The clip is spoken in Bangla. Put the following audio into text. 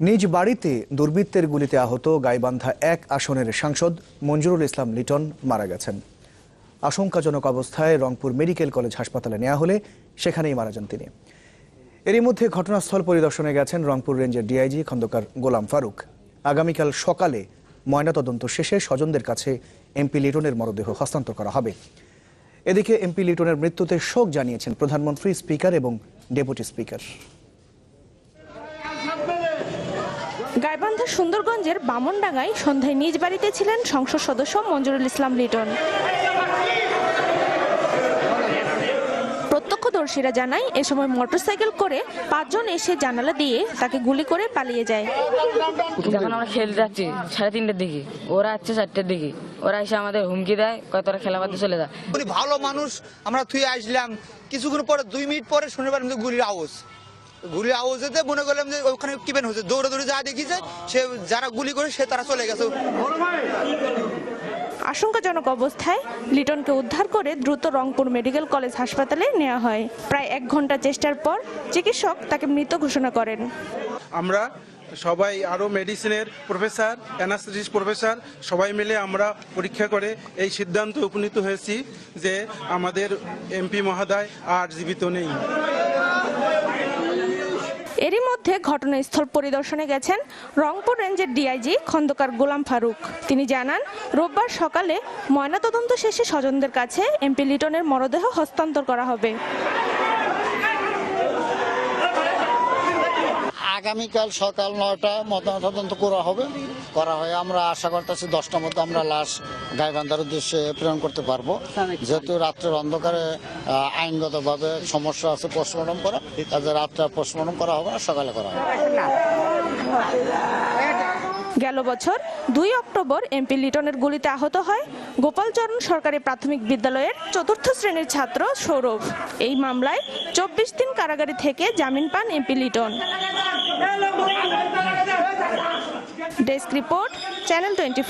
নিজ বাড়িতে দুর্বৃত্তের গুলিতে আহত গাইবান্ধা এক আসনের সাংসদ মঞ্জুরুল ইসলাম লিটন মারা গেছেন। আশঙ্কাজনক অবস্থায় রংপুর মেডিকেল কলেজ হাসপাতালে নেওয়া হলে সেখানেই মারা যান তিনি। এরই মধ্যে ঘটনাস্থল পরিদর্শনে গেছেন রংপুর রেঞ্জের ডিআইজি খন্দকার গোলাম ফারুক। আগামীকাল সকালে ময়নাতদন্ত শেষে স্বজনদের কাছে এমপি লিটনের মরদেহ হস্তান্তর করা হবে। এদিকে এমপি লিটনের মৃত্যুতে শোক জানিয়েছেন প্রধানমন্ত্রী, স্পিকার এবং ডেপুটি স্পিকার। গাইবান্ধার সুন্দরগঞ্জের বামনডাঙ্গায় সন্ধ্যায় নিজ বাড়িতে ছিলেন সংসদ সদস্য মঞ্জুরুল ইসলাম লিটন। প্রত্যক্ষদর্শীরা জানায় এ সময় মোটরসাইকেল করে পাঁচজন এসে জানালা দিয়ে তাকে গুলি করে পালিয়ে যায়। যখন আমরা খেলতে যাচ্ছি সাড়ে তিনটের দিকে ওরা আসছে চারটের দিকে ওরা এসে আমাদের হুমকি দেয় কয় তোরা খেলা বাদে চলে যায় ভালো মানুষ আমরা থুয়ে আসলাম। কিছুক্ষণ পরে দুই মিনিট পরে শুনে পারলাম গুলির আওয়াজ। গুলির আওয়াজ হতে মনে করলাম যে ওখানে কিবেন হচ্ছে দৌড়ে দৌড়ে যা দেখিছে সে যারা গুলি করে সে তারা চলে গেছে। আশঙ্কাজনক অবস্থায় লিটনকে উদ্ধার করে দ্রুত রংপুর মেডিকেল কলেজ হাসপাতালে নেওয়া হয়। প্রায় এক ঘণ্টা চেষ্টার পর চিকিৎসক তাকে মৃত ঘোষণা করেন। আমরা সবাই আরও মেডিসিনের প্রফেসর অ্যানাস্থেটিস প্রফেসর সবাই মিলে আমরা পরীক্ষা করে এই সিদ্ধান্তে উপনীত হয়েছি যে আমাদের এমপি মহোদয় আর জীবিত নেই। এরই মধ্যে ঘটনাস্থল পরিদর্শনে গেছেন রংপুর রেঞ্জের ডিআইজি খন্দকার গোলাম ফারুক। তিনি জানান, রোববার সকালে ময়নাতদন্ত শেষে স্বজনদের কাছে এমপি লিটনের মরদেহ হস্তান্তর করা হবে। আগামীকাল সকাল নয়টা ময়নাতদন্ত করা হবে। করা হয় আমরা আশা করতেছি দশটার মধ্যে আমরা লাশ গাইবান্ধার উদ্দেশ্যে প্রেরণ করতে পারব। যেহেতু রাত্রের অন্ধকারে আইনগতভাবে সমস্যা আছে পোস্টমর্টম করা, তাদের রাত্রে পোস্টমর্টম করা হবে সকালে করা হবে। গেল বছর দুই অক্টোবর এমপি লিটনের গুলিতে আহত হয় গোপালচরণ সরকারি প্রাথমিক বিদ্যালয়ের চতুর্থ শ্রেণির ছাত্র সৌরভ। এই মামলায় চব্বিশ দিন কারাগারে থেকে জামিন পান MP Liton. Desk report, channel twenty